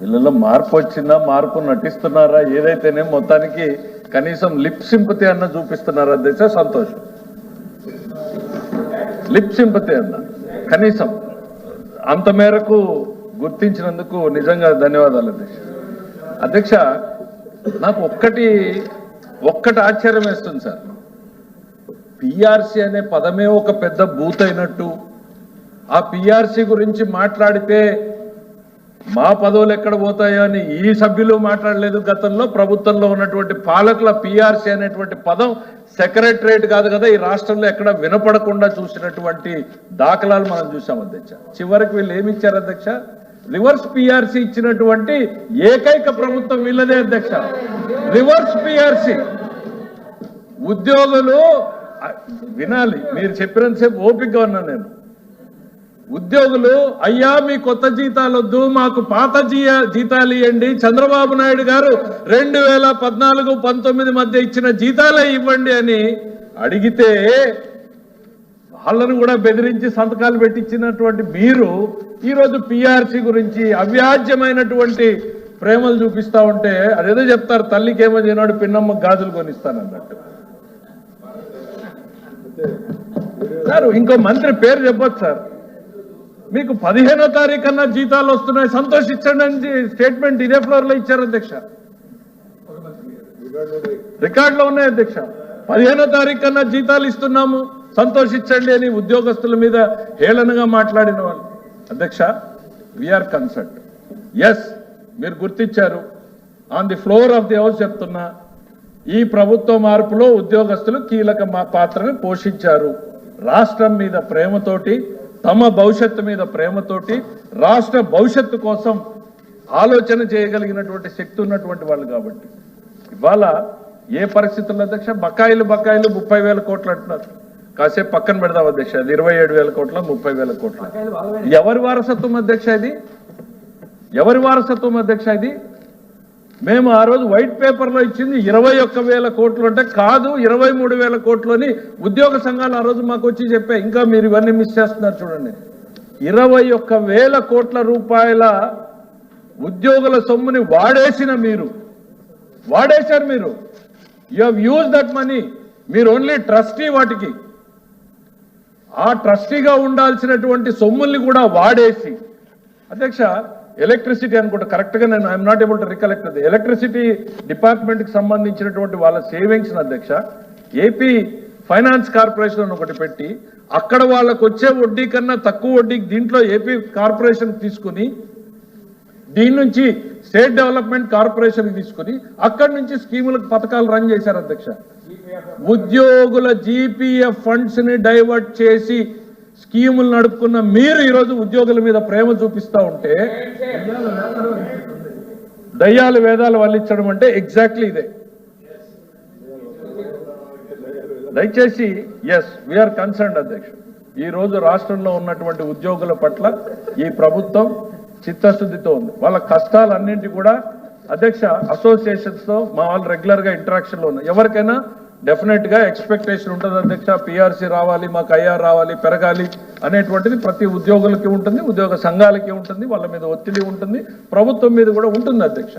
వీళ్ళలో మార్పు వచ్చిందా మార్పు నటిస్తున్నారా? ఏదైతేనే మొత్తానికి కనీసం లిప్ సింపతి అన్న చూపిస్తున్నారా దశ? సంతోషం. లిప్ సింపతి అన్న. కనీసం. అంత మేరకు గుర్తించినందుకు నిజంగా ధన్యవాదాలు అధ్యక్ష అధ్యక్ష నాకు ఒక్కటి ఒక్కటి ఆశ్చర్యం వేస్తుంది సార్. పిఆర్సీ అనే పదమే ఒక పెద్ద బూత్ అయినట్టు. ఆ పిఆర్సీ గురించి మాట్లాడితే మా పదవులు ఎక్కడ పోతాయో అని ఈ సభ్యులు మాట్లాడలేదు. గతంలో ప్రభుత్వంలో ఉన్నటువంటి పాలకుల పిఆర్సీ అనేటువంటి పదం సెక్రటరేట్ కాదు కదా ఈ రాష్ట్రంలో ఎక్కడ వినపడకుండా చూసినటువంటి దాఖలాలు మనం చూసాం అధ్యక్ష. చివరికి వీళ్ళు ఏమి ఇచ్చారు అధ్యక్ష? రివర్స్ పిఆర్సీ ఇచ్చినటువంటి ఏకైక ప్రభుత్వం వీళ్ళదే అధ్యక్ష. రివర్స్ పిఆర్సీ ఉద్యోగులు వినాలి. మీరు చెప్పినంతసేపు ఓపికగా ఉన్నాను నేను. ఉద్యోగులు అయ్యా మీ కొత్త జీతాలు వద్దు మాకు పాత జీ- జీతాలు ఇవ్వండి చంద్రబాబు నాయుడు గారు రెండు వేల పద్నాలుగు పంతొమ్మిది మధ్య ఇచ్చిన జీతాలే ఇవ్వండి అని అడిగితే వాళ్ళను కూడా బెదిరించి సంతకాలు పెట్టించినటువంటి మీరు ఈరోజు పిఆర్సీ గురించి అవ్యాజ్యమైనటువంటి ప్రేమలు చూపిస్తా ఉంటే అదేదో చెప్తారు తల్లికి ఏమో చేయనాడు పిన్నమ్మ గాజులు కొనిస్తానన్నట్టు. సార్ ఇంకో మంత్రి పేరు చెప్పొచ్చు సార్. మీకు పదిహేనో తారీఖు అన్న జీతాలు వస్తున్నాయి. సంతోషించండి అని స్టేట్మెంట్ ఇదే ఫ్లోర్లో ఇచ్చారు అధ్యక్ష. రికార్డులో ఉన్నాయి అధ్యక్ష. పదిహేనో తారీఖు కన్నా జీతాలు ఇస్తున్నాము. సంతోషించండి అని ఉద్యోగస్తుల మీద హేళనగా మాట్లాడిన వాళ్ళు. అధ్యక్ష వీఆర్ కన్సర్ట్ ఎస్ మీరు గుర్తించారు. On the floor of the house చెప్తున్నా ఈ ప్రభుత్వ మార్పులో ఉద్యోగస్తులు కీలక మా- పాత్రను పోషించారు. రాష్ట్రం మీద ప్రేమతోటి తమ భవిష్యత్తు మీద ప్రేమతోటి రాష్ట్ర భవిష్యత్తు కోసం ఆలోచన చేయగలిగినటువంటి శక్తి ఉన్నటువంటి వాళ్ళు కాబట్టి. ఇవాళ ఏ పరిస్థితుల్లో అధ్యక్ష? బకాయిలు బకాయిలు ముప్పై వేల కోట్లు అంటున్నారు. కాసేపు పక్కన పెడదాం అధ్యక్ష. అది ఇరవై ఏడు వేల కోట్ల ముప్పై వేల కోట్ల. ఎవరి వారసత్వం అధ్యక్ష ఇది? ఎవరి వారసత్వం అధ్యక్ష ఇది? మేము ఆ రోజు వైట్ పేపర్లో ఇచ్చింది ఇరవై ఒక్క వేల కోట్లు అంటే కాదు ఇరవై మూడు వేల కోట్లు అని ఉద్యోగ సంఘాలు ఆ రోజు మాకు వచ్చి చెప్పాయి ఇంకా మీరు ఇవన్నీ మిస్ చేస్తున్నారు చూడండి. ఇరవై ఒక్క వేల కోట్ల రూపాయల ఉద్యోగుల సొమ్ముని వాడేసిన మీరు వాడేశారు మీరు. You have use that money మీరు ఓన్లీ ట్రస్టీ వాటికి. ఆ ట్రస్టీగా ఉండాల్సినటువంటి సొమ్ముల్ని కూడా వాడేసి. అధ్యక్ష ఎలక్ట్రిసిటీ అనుకుంటా కరెక్ట్గా నేను I'm not able to recollect అది. ఎలక్ట్రిసిటీ డిపార్ట్మెంట్కి సంబంధించినటువంటి వాళ్ళ సేవింగ్స్ అధ్యక్ష ఏపీ ఫైనాన్స్ కార్పొరేషన్ అని ఒకటి పెట్టి అక్కడ వాళ్ళకు వచ్చే వడ్డీ కన్నా తక్కువ వడ్డీకి దీంట్లో ఏపీ కార్పొరేషన్ తీసుకుని దీని నుంచి స్టేట్ డెవలప్మెంట్ కార్పొరేషన్ తీసుకుని అక్కడి నుంచి స్కీములకు పథకాలు రన్ చేశారు అధ్యక్ష. ఉద్యోగుల జీపీఎఫ్ ఫండ్స్ని డైవర్ట్ చేసి స్కీములు నడుపుకున్న మీరు ఈరోజు ఉద్యోగుల మీద ప్రేమ చూపిస్తా ఉంటే దయ్యాలు వేదాలు వల్లించడం అంటే ఎగ్జాక్ట్లీ ఇదే. దయచేసి ఎస్ వీఆర్ కన్సర్న్ అధ్యక్ష. ఈ రోజు రాష్ట్రంలో ఉన్నటువంటి ఉద్యోగుల పట్ల ఈ ప్రభుత్వం చిత్తశుద్ధితో ఉంది. వాళ్ళ కష్టాలన్నింటి కూడా అధ్యక్ష అసోసియేషన్స్తో మా వాళ్ళు రెగ్యులర్గా ఇంటరాక్షన్లో ఎవరికైనా డెఫినెట్గా ఎక్స్పెక్టేషన్ ఉంటుంది అధ్యక్ష. పిఆర్సీ రావాలి మాకు ఐఆర్ రావాలి పెరగాలి అనేటువంటిది ప్రతి ఉద్యోగులకి ఉంటుంది ఉద్యోగ సంఘాలకి ఉంటుంది వాళ్ళ మీద ఒత్తిడి ఉంటుంది ప్రభుత్వం మీద కూడా ఉంటుంది అధ్యక్ష.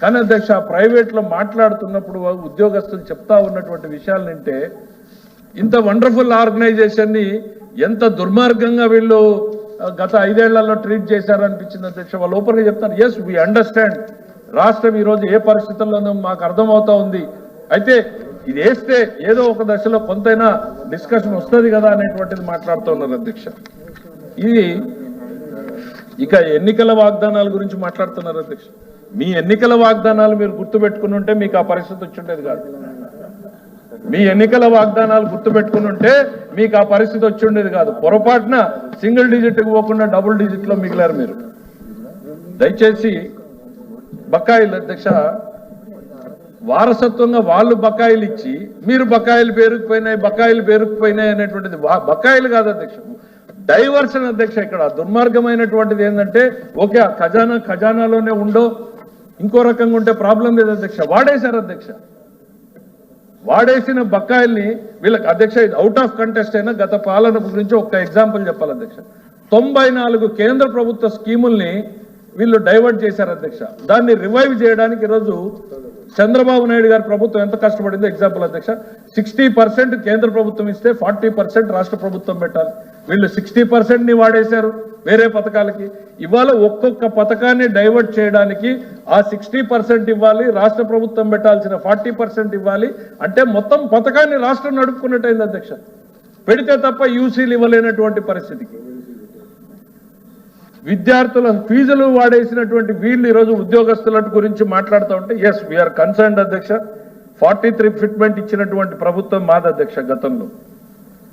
కానీ అధ్యక్ష ప్రైవేట్లో మాట్లాడుతున్నప్పుడు ఉద్యోగస్తులు చెప్తా ఉన్నటువంటి విషయాలు వింటే ఇంత వండర్ఫుల్ ఆర్గనైజేషన్ని ఎంత దుర్మార్గంగా వీళ్ళు గత ఐదేళ్ళలో ట్రీట్ చేశారనిపించింది అధ్యక్ష. వాళ్ళు ఓపెన్గా చెప్తారు ఎస్ వీ అండర్స్టాండ్ రాష్ట్రం ఈ రోజు ఏ పరిస్థితుల్లోనూ మాకు అర్థమవుతా ఉంది. అయితే ఇది వేస్తే ఏదో ఒక దశలో కొంతైనా డిస్కషన్ వస్తుంది కదా అనేటువంటిది మాట్లాడుతున్నారు అధ్యక్ష. ఇది ఇక ఎన్నికల వాగ్దానాల గురించి మాట్లాడుతున్నారు అధ్యక్ష. మీ ఎన్నికల వాగ్దానాలు మీరు గుర్తుపెట్టుకుని ఉంటే మీకు ఆ పరిస్థితి వచ్చిండేది కాదు. మీ ఎన్నికల వాగ్దానాలు గుర్తుపెట్టుకుని ఉంటే మీకు ఆ పరిస్థితి వచ్చిండేది కాదు. పొరపాటున సింగిల్ డిజిట్ పోకుండా డబుల్ డిజిట్లో మిగిలారు మీరు. దయచేసి బకాయిలు అధ్యక్ష వారసత్వంగా వాళ్ళు బకాయిలు ఇచ్చి మీరు బకాయిలు పేరుకుపోయినాయి బకాయిలు పేరుకుపోయినాయి అనేటువంటిది బకాయిలు కాదు అధ్యక్ష. డైవర్షన్ అధ్యక్ష ఇక్కడ దుర్మార్గమైనటువంటిది ఏంటంటే ఓకే ఆ ఖజానా ఖజానాలోనే ఉండో ఇంకో రకంగా ఉంటే ప్రాబ్లం లేదు అధ్యక్ష. వాడేశారు అధ్యక్ష. వాడేసిన బకాయిల్ని వీళ్ళకి అధ్యక్ష అవుట్ ఆఫ్ కంటెస్ట్ అయినా గత పాలన గురించి ఒక ఎగ్జాంపుల్ చెప్పాలి అధ్యక్ష. తొంభై నాలుగు కేంద్ర ప్రభుత్వ స్కీముల్ని వీళ్ళు డైవర్ట్ చేశారు అధ్యక్ష. దాన్ని రివైవ్ చేయడానికి ఈరోజు చంద్రబాబు నాయుడు గారి ప్రభుత్వం ఎంత కష్టపడిందో ఎగ్జాంపుల్ అధ్యక్ష. సిక్స్టీ పర్సెంట్ కేంద్ర ప్రభుత్వం ఇస్తే ఫార్టీ పర్సెంట్ రాష్ట్ర ప్రభుత్వం పెట్టాలి. వీళ్ళు సిక్స్టీ పర్సెంట్ని వాడేశారు వేరే పథకాలకి. ఇవాళ ఒక్కొక్క పథకాన్ని డైవర్ట్ చేయడానికి ఆ సిక్స్టీ పర్సెంట్ ఇవ్వాలి రాష్ట్ర ప్రభుత్వం పెట్టాల్సిన ఫార్టీ పర్సెంట్ ఇవ్వాలి. అంటే మొత్తం పథకాన్ని రాష్ట్రం నడుపుకున్నట్టయింది అధ్యక్ష. పెడితే తప్ప యూసీలు ఇవ్వలేనటువంటి పరిస్థితికి. విద్యార్థుల ఫీజులు వాడేసినటువంటి వీళ్ళు ఈరోజు ఉద్యోగస్తుల గురించి మాట్లాడుతూ ఉంటే ఎస్ వీఆర్ కన్సర్న్డ్ అధ్యక్ష. ఫార్టీ త్రీ ఫిట్మెంట్ ఇచ్చినటువంటి ప్రభుత్వం మాది అధ్యక్ష గతంలో.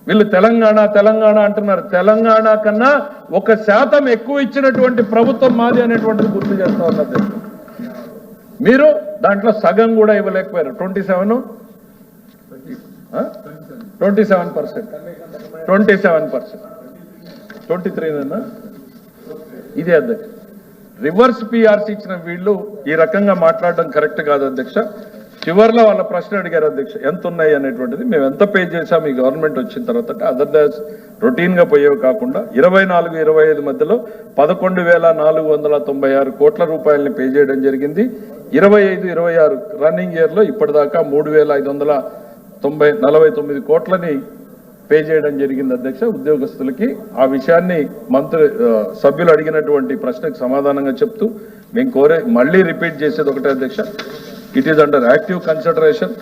వీళ్ళు తెలంగాణ తెలంగాణ అంటున్నారు. తెలంగాణ కన్నా ఒక శాతం ఎక్కువ ఇచ్చినటువంటి ప్రభుత్వం మాది అనేటువంటిది గుర్తు చేస్తా ఉన్నారు అధ్యక్ష. మీరు దాంట్లో సగం కూడా ఇవ్వలేకపోయారు. Twenty seven twenty seven percent twenty seven percent twenty త్రీనా ఇదే అధ్యక్ష. రివర్స్ పిఆర్సీ ఇచ్చిన వీళ్ళు ఈ రకంగా మాట్లాడడం కరెక్ట్ కాదు అధ్యక్ష. చివరిలో వాళ్ళ ప్రశ్న అడిగారు అధ్యక్ష ఎంత ఉన్నాయి అనేటువంటిది. మేము ఎంత పే చేసాం ఈ గవర్నమెంట్ వచ్చిన తర్వాత అంటే అదర్ దాస్ రొటీన్గా పోయేవి కాకుండా ఇరవై నాలుగు ఇరవై ఐదు మధ్యలో పదకొండు వేల నాలుగు వందల తొంభై ఆరు కోట్ల రూపాయలని పే చేయడం జరిగింది. ఇరవై ఐదు ఇరవై ఆరు రన్నింగ్ ఇయర్లో ఇప్పటిదాకా మూడు వేల ఐదు వందల తొంభై నలభై తొమ్మిది కోట్లని పే చేయడం జరిగింది అధ్యక్ష. ఉద్యోగస్తులకి ఆ విషయాన్ని మంత్రి సభ్యులు అడిగినటువంటి ప్రశ్నకు సమాధానంగా చెప్తూ మేము కోరే మళ్ళీ రిపీట్ చేసేది ఒకటే అధ్యక్ష. It is under active consideration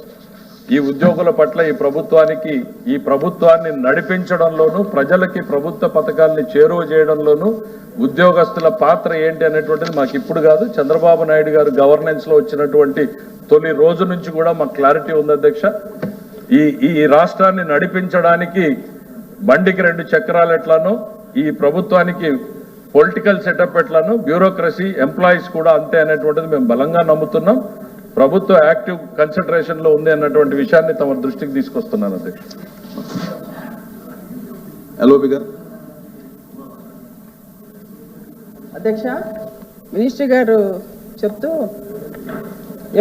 ఈ ఉద్యోగుల పట్ల ఈ ప్రభుత్వానికి ఈ ప్రభుత్వాన్ని నడిపించడంలోనూ ప్రజలకి ప్రభుత్వ పథకాల్ని చేరువ చేయడంలోనూ ఉద్యోగస్తుల పాత్ర ఏంటి అనేటువంటిది మాకు ఇప్పుడు కాదు. చంద్రబాబు నాయుడు గారు గవర్నెన్స్లో వచ్చినటువంటి తొలి రోజు నుంచి కూడా మాకు క్లారిటీ ఉంది అధ్యక్ష. ఈ ఈ రాష్ట్రాన్ని నడిపించడానికి బండికి రెండు చక్రాలు ఎట్లానో ఈ ప్రభుత్వానికి పొలిటికల్ సెటప్ ఎట్లానో బ్యూరోక్రసీ ఎంప్లాయీస్ కూడా అంతే అనేటువంటిది మేము బలంగా నమ్ముతున్నాం. ప్రభుత్వ యాక్టివ్ కన్సిడరేషన్లో ఉంది అన్నటువంటి విషయాన్ని తమ దృష్టికి తీసుకొస్తున్నాను ఎల్ఓపి గారు. అధ్యక్ష మినిస్టర్ గారు చెప్తూ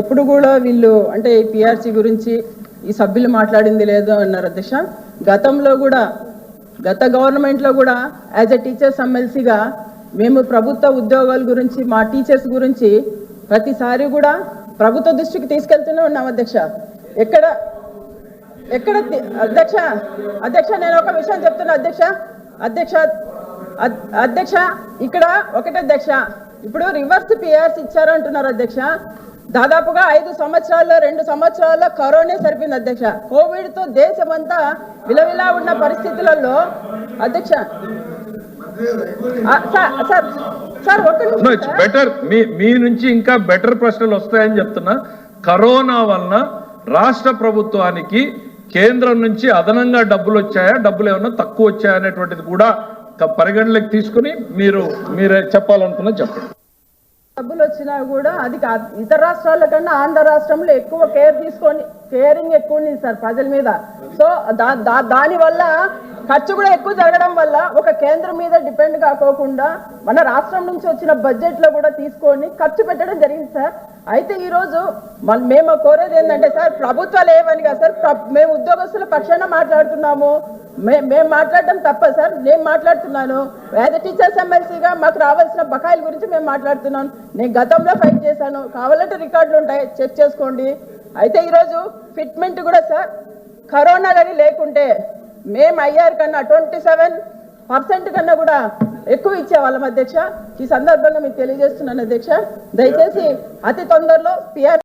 ఎప్పుడు కూడా వీళ్ళు అంటే ఈ పిఆర్సీ గురించి ఈ సభ్యులు మాట్లాడింది లేదు అన్నారు అధ్యక్ష. గతంలో కూడా గత గవర్నమెంట్లో కూడా యాజ్ ఎ టీచర్స్ ఎమ్మెల్సీగా మేము ప్రభుత్వ ఉద్యోగాల గురించి మా టీచర్స్ గురించి ప్రతిసారి కూడా ప్రభుత్వ దృష్టికి తీసుకెళ్తూనే ఉన్నాం అధ్యక్ష. ఎక్కడ ఎక్కడ అధ్యక్ష అధ్యక్ష నేను ఒక విషయం చెప్తున్నా అధ్యక్ష. అధ్యక్ష అధ్యక్ష ఇక్కడ ఒకటే అధ్యక్ష. ఇప్పుడు రివర్స్ పిఆర్స్ ఇచ్చారు అంటున్నారు అధ్యక్ష. దాదాపుగా ఐదు సంవత్సరాల్లో రెండు సంవత్సరాల్లో కరోనా సరిపోయింది అధ్యక్ష. కోవిడ్తో దేశమంతా విలవిలా ఉన్న పరిస్థితులలో అధ్యక్ష సార్ సార్ సార్. బెటర్ మీ మీ నుంచి ఇంకా బెటర్ ప్రశ్నలు వస్తాయని చెప్తున్నా. కరోనా వలన రాష్ట్ర ప్రభుత్వానికి కేంద్రం నుంచి అదనంగా డబ్బులు వచ్చాయా? డబ్బులు ఏమన్నా తక్కువ వచ్చాయా అనేటువంటిది కూడా పరిగణలోకి తీసుకుని మీరు మీరే చెప్పాలనుకున్నా చెప్పండి. డబ్బులు వచ్చినా కూడా అది ఇతర రాష్ట్రాల కన్నా ఆంధ్ర రాష్ట్రంలో ఎక్కువ కేర్ తీసుకొని కేరింగ్ ఎక్కువ ఉంది సార్ ప్రజల మీద. సో దా దా- దాని వల్ల ఖర్చు కూడా ఎక్కువ జరగడం వల్ల ఒక కేంద్రం మీద డిపెండ్ కాకోకుండా మన రాష్ట్రం నుంచి వచ్చిన బడ్జెట్లో కూడా తీసుకొని ఖర్చు పెట్టడం జరిగింది సార్. అయితే ఈ రోజు మన- మేము కోరేది ఏంటంటే సార్ ప్రభుత్వాలు ఏమని కాదు సార్ ప్ర- మేము ఉద్యోగస్తుల పక్షాన మాట్లాడుతున్నాము. మే- మేము మాట్లాడటం తప్ప సార్ నేను మాట్లాడుతున్నాను. యాజ్ టీచర్స్ ఎమ్మెల్సీగా మాకు రావాల్సిన బకాయిల గురించి మేము మాట్లాడుతున్నాను నేను గతంలో ఫైట్ చేశాను. కావాలంటే రికార్డులు ఉంటాయి చెక్ చేసుకోండి. అయితే ఈరోజు ఫిట్మెంట్ కూడా సార్. కరోనా కానీ లేకుంటే మేము అయ్యారు కన్నా ట్వంటీ సెవెన్ పర్సెంట్ కన్నా కూడా ఎక్కువ ఇచ్చేవాళ్ళం అధ్యక్ష. ఈ సందర్భంగా మీకు తెలియజేస్తున్నాను అధ్యక్ష. దయచేసి అతి తొందరలో పిఆర్